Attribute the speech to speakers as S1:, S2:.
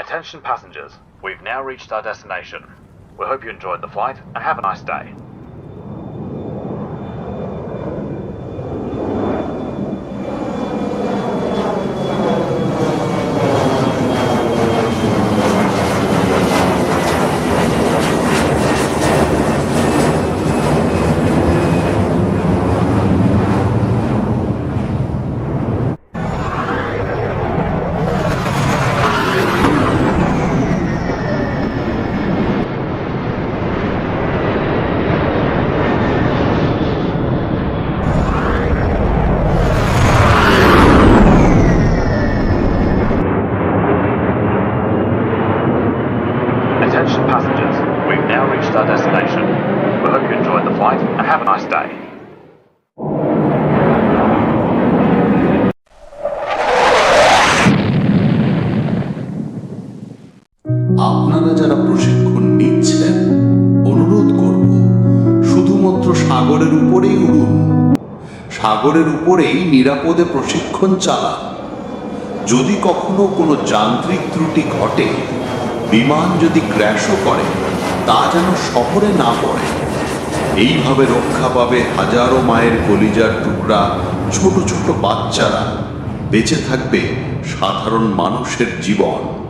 S1: Attention passengers, we've now reached our destination. We hope you enjoyed the flight and have a nice day. Attention passengers, we've now reached our destination. We hope you enjoyed the flight and have a nice day.
S2: আপনারা যারা প্রশিক্ষণ নিচ্ছেন অনুরোধ করব শুধুমাত্র সাগরের উপরেই উড়ুন সাগরের উপরেই নিরাপদে প্রশিক্ষণ চালান যদি কখনো কোনো যান্ত্রিক ত্রুটি ঘটে বিমান যদি ক্র্যাশও করে, তা যেন শহরে না পড়ে। এইভাবে রক্ষা পাবে হাজারো মায়ের কলিজার টুকরা ছোট ছোট বাচ্চারা। বেঁচে থাকবে সাধারণ মানুষের জীবন।